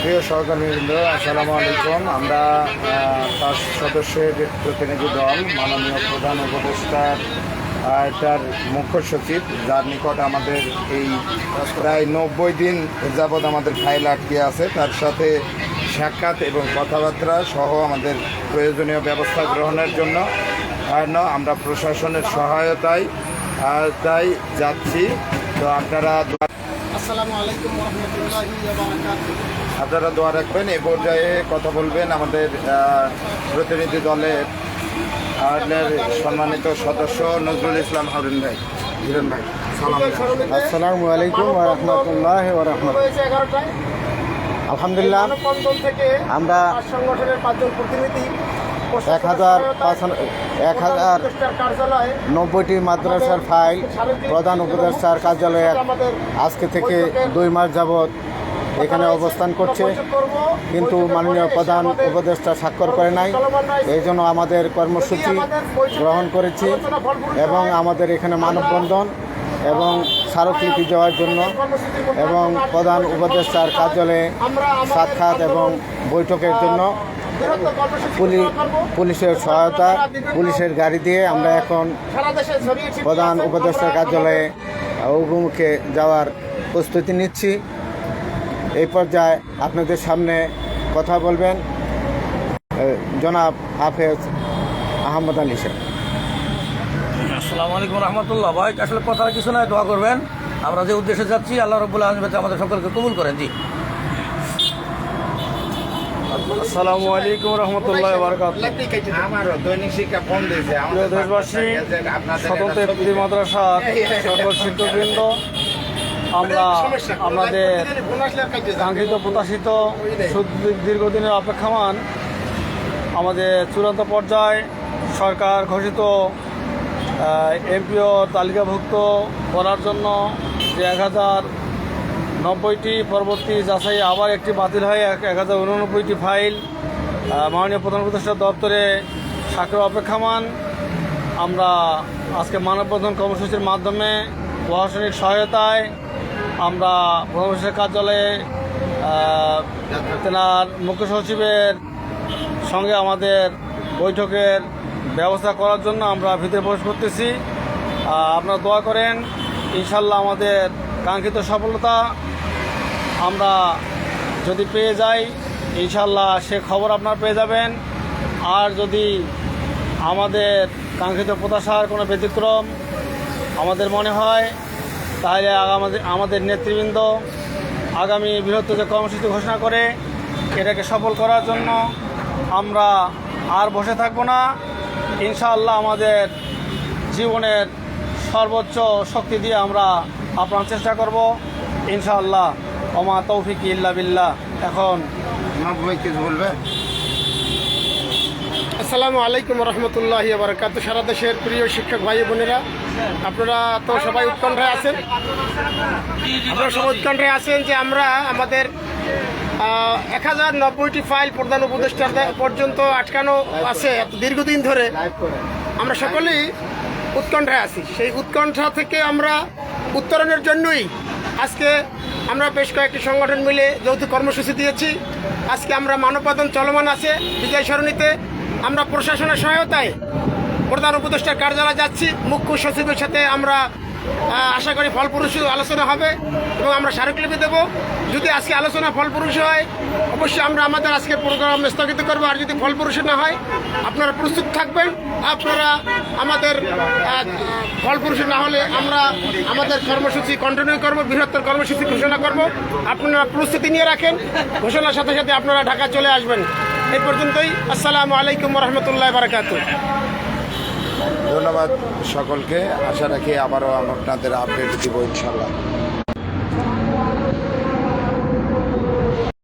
প্রিয় সহকর্মীবৃন্দ আসসালামু আলাইকুম। আমরা পাঁচ সদস্যের প্রতিনিধি দল মাননীয় প্রধান উপদেষ্টার আহ, তার মুখ্য সচিব যার নিকট আমাদের এই প্রায় নব্বই দিন যাবৎ আমাদের ফাইল আটকে আছে। তার সাথে সাক্ষাৎ এবং কথাবার্তা সহ আমাদের প্রয়োজনীয় ব্যবস্থা গ্রহণের জন্য আমরা প্রশাসনের সহায়তায় তাই যাচ্ছি। তো আপনারা আসসালামু আলাইকুম রহমতুল্লাহি আপনারা দোয়া রাখবেন এ পর্যায়ে কথা বলবেন আমাদের প্রতিনিধি দলের আমাদের সম্মানিত সদস্য নজরুল ইসলাম হারুন ভাই। হিরণ ভাই সালাম আসসালামু আলাইকুম ওয়া রাহমাতুল্লাহি এগারোটায়। আলহামদুলিল্লাহ আমরা সংগঠনের পাঁচজন প্রতিনিধি এক হাজার এক হাজার নব্বইটি মাদ্রাসার ফাইল, প্রধান উপদেষ্টার কার্যালয়ে আজকে থেকে দুই মাস যাবৎ এখানে অবস্থান করছে। কিন্তু মাননীয় প্রধান উপদেষ্টা স্বাক্ষর করে নাই। এই জন্য আমাদের কর্মসূচি গ্রহণ করেছি এবং আমাদের এখানে মানববন্ধন এবং স্মারকলিপি দেওয়ার জন্য এবং প্রধান উপদেষ্টার কার্যালয়ে সাক্ষাৎ এবং বৈঠকের জন্য পুলিশের সহায়তা, পুলিশের গাড়ি দিয়ে আমরা এখন প্রধান আছে। উপদেষ্টার কার্যালয়ে অভিমুখে যাওয়ার প্রস্তুতি নিচ্ছি। এই পর্যায়ে আপনাদের সামনে কথা বলবেন জনাব হাফেজ আহমদ আলী সাহেব। আসসালামু আলাইকুম রহমতুল্লাহ। ভাই, আসলে কথা কিছু নয় দোয়া করবেন। আমরা যে উদ্দেশ্যে যাচ্ছি, আল্লাহ রবুল্লাহ আমাদের সকলকে কবুল করেন। জি। আসসালামু আলাইকুম রহমতুল্লাহ বারকাত। প্রিয় দেশবাসী স্বতন্ত্র এপ্রিল মাদ্রাসার সকল শিক্ষকবৃন্দ আমরা আমাদের কাঙ্ক্ষিত প্রত্যাশিত দীর্ঘদিনের অপেক্ষামান আমাদের চূড়ান্ত পর্যায়ে সরকার ঘোষিত এমপিও তালিকাভুক্ত করার জন্য যে এক হাজার নব্বইটি পরবর্তী যাচাই আবার একটি বাতিল হয়। এক হাজার উননব্বইটি ফাইল। মাননীয় প্রধান উপদেষ্টা দপ্তরে স্বাক্ষর অপেক্ষামান। আমরা আজকে মানববন্ধন কর্মসূচির মাধ্যমে প্রশাসনিক সহায়তায় আমরা প্রধান উপদেষ্টার কার্যালয়ে তেনার মুখ্য সচিবের সঙ্গে আমাদের বৈঠকের ব্যবস্থা করার জন্য আমরা ভিতরে প্রবেশ করতেছি। আপনারা দোয়া করেন। ইনশাল্লাহ আমাদের কাঙ্ক্ষিত সফলতা আমরা যদি পেয়ে যাই ইনশাল্লাহ সে খবর আপনারা পেয়ে যাবেন। আর যদি আমাদের কাঙ্ক্ষিত প্রত্যাশার কোনো ব্যতিক্রম আমাদের মনে হয়, তাহলে আমাদের আমাদের নেতৃবৃন্দ আগামী বৃহত্তর যে কর্মসূচি ঘোষণা করে, এটাকে সফল করার জন্য আমরা আর বসে থাকব না। ইনশাআল্লাহ আমাদের জীবনের সর্বোচ্চ শক্তি দিয়ে আমরা আপনার চেষ্টা করব। ইনশাআল্লাহ। ওমা তৌফিক ইল্লা বিল্লাহ। এখন কিছু বলবেন আসসালামু আলাইকুম রহমতুল্লাহি বারাকাতু সারা দেশের প্রিয় শিক্ষক ভাই বোনেরা আপনারা তো সবাই উৎকণ্ঠায় আছেন। আপনারা সবাই উৎকণ্ঠায় আছেন যে আমরা আমাদের এক হাজার নব্বইটি ফাইল প্রধান উপদেষ্টার পর্যন্ত আটকানো আছে এত দীর্ঘদিন ধরে। আমরা সকলেই উৎকণ্ঠায় আছি। সেই উৎকণ্ঠা থেকে আমরা উত্তরণের জন্যই আজকে আমরা বেশ কয়েকটি সংগঠন মিলে যৌথ কর্মসূচি দিয়েছি। আজকে আমরা মানবাদন চলমান আছে, বিজয় সরণিতে। আমরা প্রশাসনের সহায়তায় প্রধান উপদেষ্টার কার্যালয়ে যাচ্ছি। মুখ্য সচিবের সাথে আমরা আশা করি ফলপ্রসূ আলোচনা হবে এবং আমরা স্মারকলিপি দেবো। যদি আজকে আলোচনা ফলপ্রসূ হয়, অবশ্যই আমরা আমাদের আজকের প্রোগ্রাম স্থগিত করব। আর যদি ফলপ্রসূ না হয়, আপনারা প্রস্তুত থাকবেন। আপনারা আমাদের ফলপ্রসূ না হলে আমরা আমাদের কর্মসূচি কন্টিনিউ করব, বৃহত্তর কর্মসূচি ঘোষণা করব। আপনারা প্রস্তুতি নিয়ে রাখেন। ঘোষণার সাথে সাথে আপনারা ঢাকা চলে আসবেন। এই পর্যন্তই। আসসালামু আলাইকুম রহমতুল্লাহ বারকাতু ধন্যবাদ সকলকে। আশা রাখি আবারও আপনাদের আপডেট দিব ইনশাল্লাহ